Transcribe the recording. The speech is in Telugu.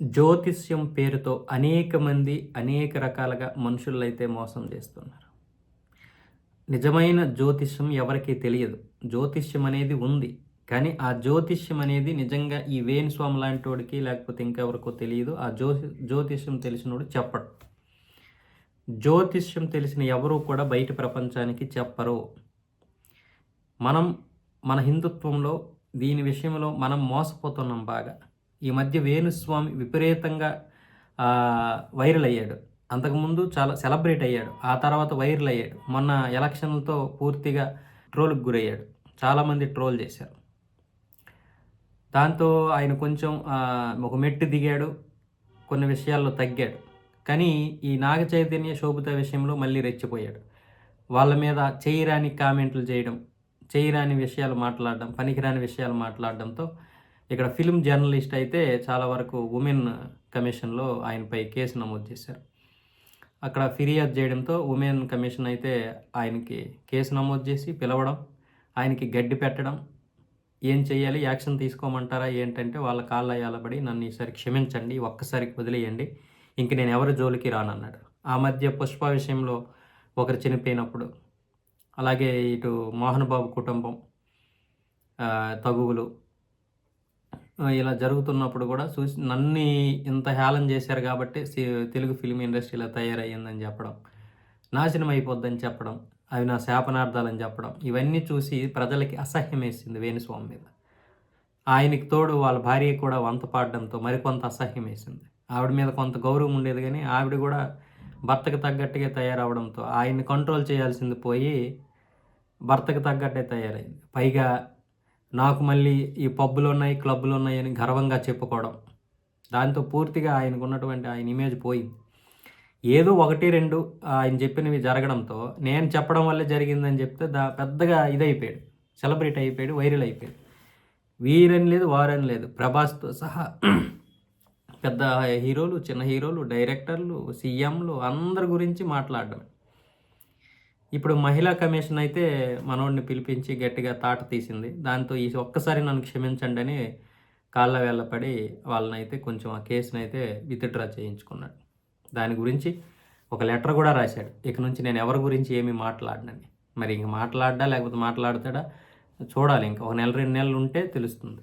జ్యోతిష్యం పేరుతో అనేక మంది అనేక రకాలుగా మనుషులైతే మోసం చేస్తున్నారు. నిజమైన జ్యోతిష్యం ఎవరికీ తెలియదు. జ్యోతిష్యం అనేది ఉంది. కానీ ఆ జ్యోతిష్యం అనేది నిజంగా ఈ వేణుస్వామి లాంటి వాడికి లేకపోతే ఇంకెవరికో తెలియదు. ఆ జ్యోతి జ్యోతిష్యం తెలిసినోడు చెప్పడు. జ్యోతిష్యం తెలిసిన ఎవరూ కూడా బయట ప్రపంచానికి చెప్పరు. మనం మన హిందుత్వంలో దీని విషయంలో మనం మోసపోతున్నాం బాగా. ఈ మధ్య వేణుస్వామి విపరీతంగా వైరల్ అయ్యాడు. అంతకుముందు చాలా సెలబ్రేట్ అయ్యాడు. ఆ తర్వాత వైరల్ అయ్యాడు. మొన్న ఎలక్షన్లతో పూర్తిగా ట్రోల్కి గురయ్యాడు. చాలామంది ట్రోల్ చేశారు. దాంతో ఆయన కొంచెం ఒక మెట్టు దిగాడు. కొన్ని విషయాల్లో తగ్గాడు. కానీ ఈ నాగ చైతన్య శోభిత విషయంలో మళ్ళీ రెచ్చిపోయాడు. వాళ్ళ మీద చేయరాని కామెంట్లు చేయడం చేయరాని విషయాలు మాట్లాడడం పనికిరాని విషయాలు మాట్లాడడంతో ఇక్కడ ఫిల్మ్ జర్నలిస్ట్ అయితే చాలా వరకు ఉమెన్ కమిషన్లో ఆయనపై కేసు నమోదు చేశారు. అక్కడ ఫిర్యాదు చేయడంతో ఉమెన్ కమిషన్ అయితే ఆయనకి కేసు నమోదు చేసి పిలవడం ఆయనకి గడ్డి పెట్టడం ఏం చేయాలి యాక్షన్ తీసుకోమంటారా ఏంటంటే వాళ్ళ కాళ్ళ అయ్యాలబడి నన్ను ఈసారి క్షమించండి ఒక్కసారికి వదిలేయండి ఇంక నేను ఎవరి జోలికి రానన్నాడు. ఆ మధ్య పుష్ప విషయంలో ఒకరు చనిపోయినప్పుడు అలాగే ఇటు మోహన్ బాబు కుటుంబం తగువులు ఇలా జరుగుతున్నప్పుడు కూడా చూసి నన్ను ఇంత హేళన చేశారు కాబట్టి సి- తెలుగు ఫిల్మ్ ఇండస్ట్రీ ఇలా తయారయ్యిందని చెప్పడం నాశనం అయిపోద్దని చెప్పడం అవి నా శాపనార్థాలని చెప్పడం ఇవన్నీ చూసి ప్రజలకి అసహ్యం వేసింది వేణుస్వామి మీద. ఆయనకి తోడు వాళ్ళ భార్య కూడా వంత పాడడంతో మరికొంత అసహ్యం వేసింది. ఆవిడ మీద కొంత గౌరవం ఉండేది కానీ ఆవిడ కూడా భర్తకు తగ్గట్టుగా తయారవడంతో ఆయన్ని కంట్రోల్ చేయాల్సింది పోయి భర్తకు తగ్గట్టే తయారైంది. పైగా నాకు మళ్ళీ ఈ పబ్బులు ఉన్నాయి క్లబ్బులు ఉన్నాయి అని గర్వంగా చెప్పుకోవడం. దాంతో పూర్తిగా ఆయనకు ఉన్నటువంటి ఆయన ఇమేజ్ పోయింది ఏదో ఒకటి రెండు ఆయన చెప్పినవి జరగడంతో నేను చెప్పడం వల్లే జరిగిందని చెప్తే దా పెద్దగా ఇదైపోయాడు సెలబ్రేట్ అయిపోయాడు వైరల్ అయిపోయాడు. వీరని లేదు వారని లేదు ప్రభాస్తో సహా పెద్ద హీరోలు చిన్న హీరోలు డైరెక్టర్లు సీఎంలు అందరి గురించి మాట్లాడడం. ఇప్పుడు మహిళా కమిషన్ అయితే మనోడిని పిలిపించి గట్టిగా తాట తీసింది. దాంతో ఈ ఒక్కసారి నన్ను క్షమించండి అని కాళ్ళ వేళ్ళపడి వాళ్ళనైతే కొంచెం ఆ కేసుని అయితే విత్డ్రా చేయించుకున్నాడు. దాని గురించి ఒక లెటర్ కూడా రాశాడు. ఇక నుంచి నేను ఎవరి గురించి ఏమీ మాట్లాడనని. మరి ఇంక మాట్లాడ్డా లేకపోతే మాట్లాడతాడా? చూడాలి. ఇంకా ఒక నెల రెండు నెలలు ఉంటే తెలుస్తుంది.